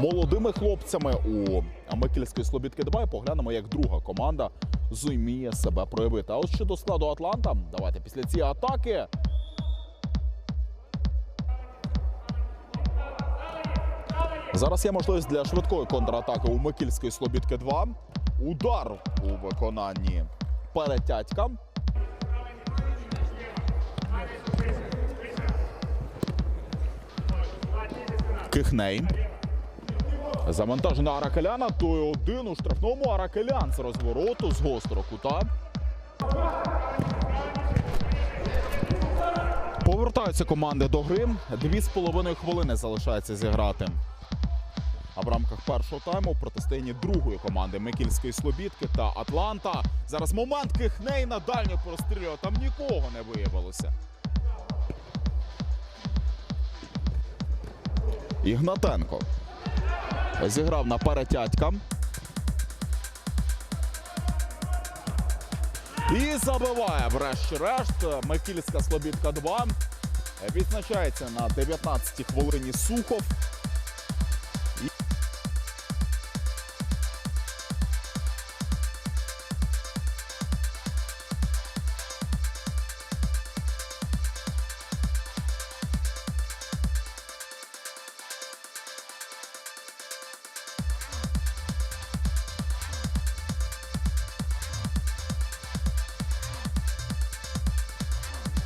Молодими хлопцями у Микільської Слобідки Дбай поглянемо, як друга команда зуміє себе проявити. А от щодо складу Атланта, давайте після цієї атаки. Зараз є можливість для швидкої контратаки у Микільської Слобідки 2. Удар у виконанні перетятька. Кихней. Завантажена Аракеляна, той один у штрафному Аракелян з розвороту з гострого кута. Повертаються команди до гри. Дві з половиною хвилини залишається зіграти. А в рамках першого тайму в протистоянні другої команди Микільської Слобідки та Атланта. Зараз момент Кихней на дальню прострілював. Там нікого не виявилося. Ігнатенко зіграв на паратятька. І забиває врешті-решт. Микільська Слобідка 2. Відзначається на 19-й хвилині Сухов.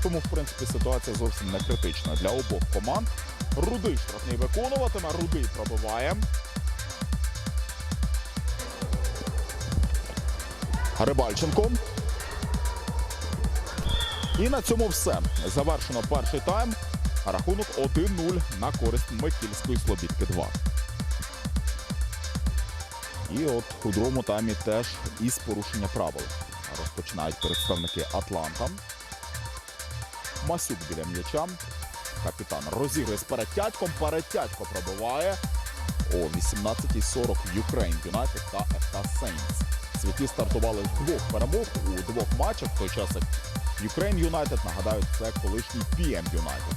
Тому, в принципі, ситуація зовсім не критична для обох команд. Рудий штрафний виконуватиме, Рудий пробиває. Рибальченко. І на цьому все. Завершено перший тайм. Рахунок 1-0 на користь Микільської Слобідки 2. І от у другому таймі теж із порушення правил розпочинають представники Атланта. Масюк біля м'яча. Капітан розігрує з перетятьком. Перетятько пробиває. О 18.40 Ukraine United та FK Saints. Світі стартували з двох перемог у двох матчах. В той час як Ukraine United, нагадаю, це колишній PM United.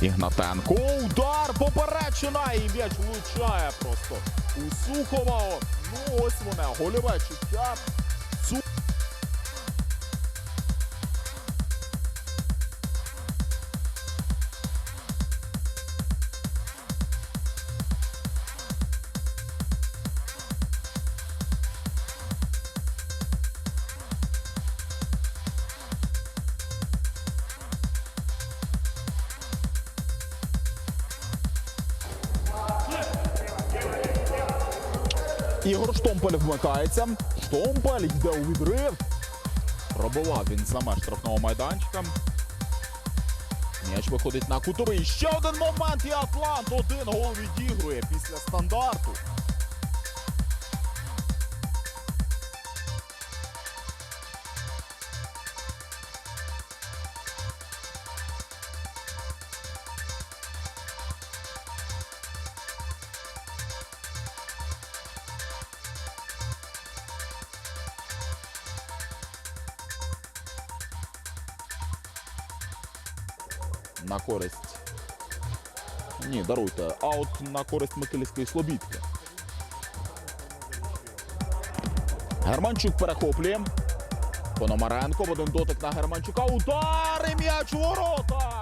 Ігнатенко. Удар поперечина і м'яч влучає просто у Сухова. Ну ось вона, гольове чуття. Ігор Штомпель вмикається. Штомпель йде у відрив. Пробував він за меж штрафного майданчика. М'яч виходить на кутовий. Ще один момент і Атлант один гол відігрує після стандарту. На користь. Ні, даруйте. Аут на користь Микилівської Слобідки. Германчук перехоплює. Пономаренко в один дотик на Германчука. Удар і м'яч у ворота!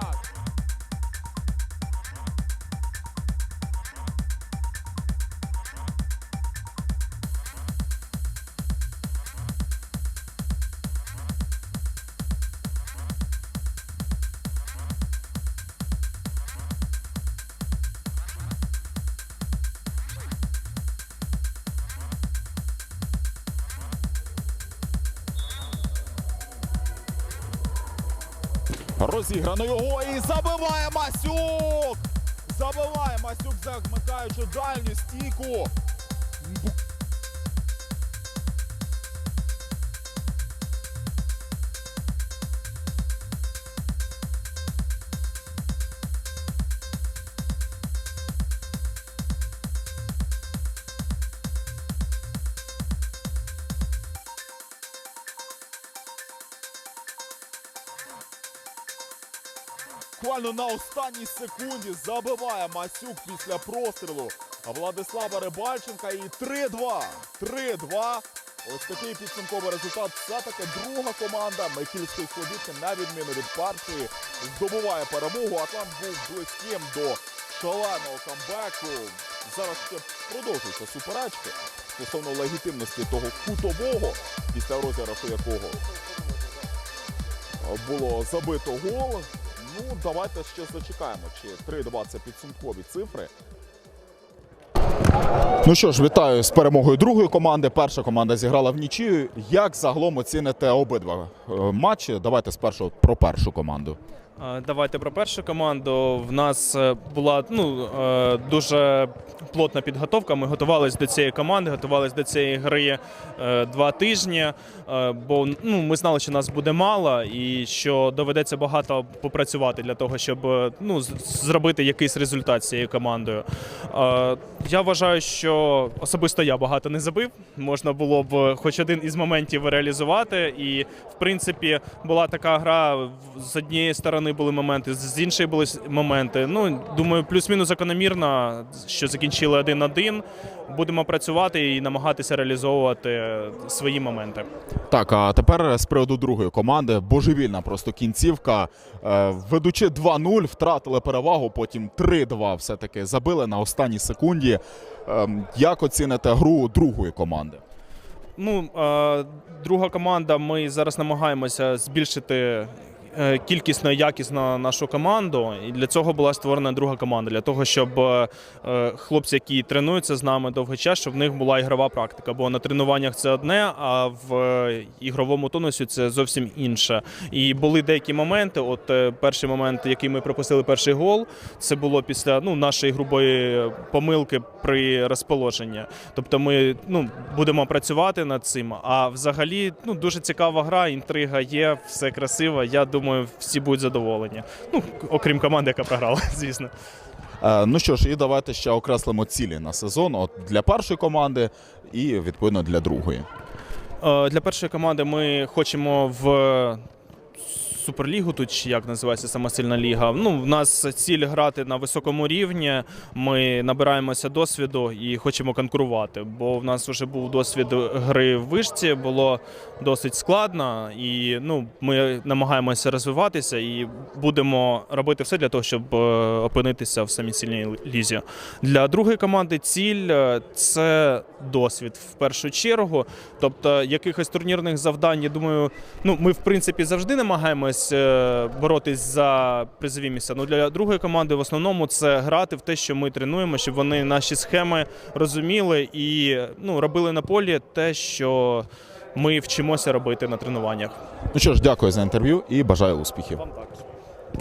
Розіграно його і забиває Масюк! Забиває Масюк, замикаючи дальню стійку. Буквально на останній секунді забиває Масюк після прострілу Владислава Рибальченка і 3-2. 3-2. Ось такий підсумковий результат. Це таки друга команда Михільської Слобідки, на відміну від першої, здобуває перемогу. Атлант був близьким до шаленого камбеку. Зараз ще продовжуються суперечки стосовно легітимності того кутового, після розіграшу якого було забито гол. Ну, давайте ще зачекаємо, чи 3-2 це підсумкові цифри. Ну що ж, вітаю з перемогою другої команди. Перша команда зіграла в нічию. Як загалом оціните обидва е, матчі? Давайте спершу про першу команду. Е, Давайте про першу команду. В нас е, була ну, е, дуже плотна підготовка. Ми готувалися до цієї команди, готувалися до цієї гри два тижні, бо ну, ми знали, що нас буде мало і що доведеться багато попрацювати для того, щоб ну, зробити якийсь результат з цією командою. Я вважаю, що особисто я багато не забив. Можна було б хоч один із моментів реалізувати. І, в принципі, була така гра з однієї сторони були моменти, з іншої були моменти. Ну, думаю, плюс-мінус закономірно, що закінчили 1-1. Будемо працювати і намагатися реалізовувати свої моменти. Так, а тепер з приводу другої команди. Божевільна просто кінцівка. Е, Ведучи 2-0, втратили перевагу, потім 3-2 все-таки забили на останній секунді. Ем, Як оціните гру другої команди? Ну, е, друга команда. Ми зараз намагаємося збільшити кількісно і якісно нашу команду. І для цього була створена друга команда. Для того, щоб е, е, хлопці, які тренуються з нами довгий час, щоб в них була ігрова практика. Бо на тренуваннях це одне, а в е, ігровому тонусі це зовсім інше. І були деякі моменти. От е, перший момент, який ми пропустили перший гол, це було після ну, нашої грубої помилки при розположенні. Тобто ми ну, будемо працювати над цим. А взагалі ну, дуже цікава гра, інтрига є, все красиво. Я думаю, всі будуть задоволені. Ну, окрім команди, яка програла, звісно. Е, Ну що ж, і давайте ще окреслимо цілі на сезон от для першої команди і відповідно для другої. Е, Для першої команди ми хочемо в Суперлігу, тут чи як називається сама сильна ліга. Ну, в нас ціль грати на високому рівні. Ми набираємося досвіду і хочемо конкурувати. Бо в нас вже був досвід гри в вишці, було досить складно, і ну, ми намагаємося розвиватися і будемо робити все для того, щоб е, опинитися в самій сильній лізі. Для другої команди ціль е, це досвід в першу чергу. Тобто, якихось турнірних завдань, я думаю, ну ми в принципі завжди намагаємось е, боротись за призові місця. Ну для другої команди в основному це грати в те, що ми тренуємо, щоб вони наші схеми розуміли і ну робили на полі те, що ми вчимося робити на тренуваннях. Ну що ж, дякую за інтерв'ю і бажаю успіхів. Вам також.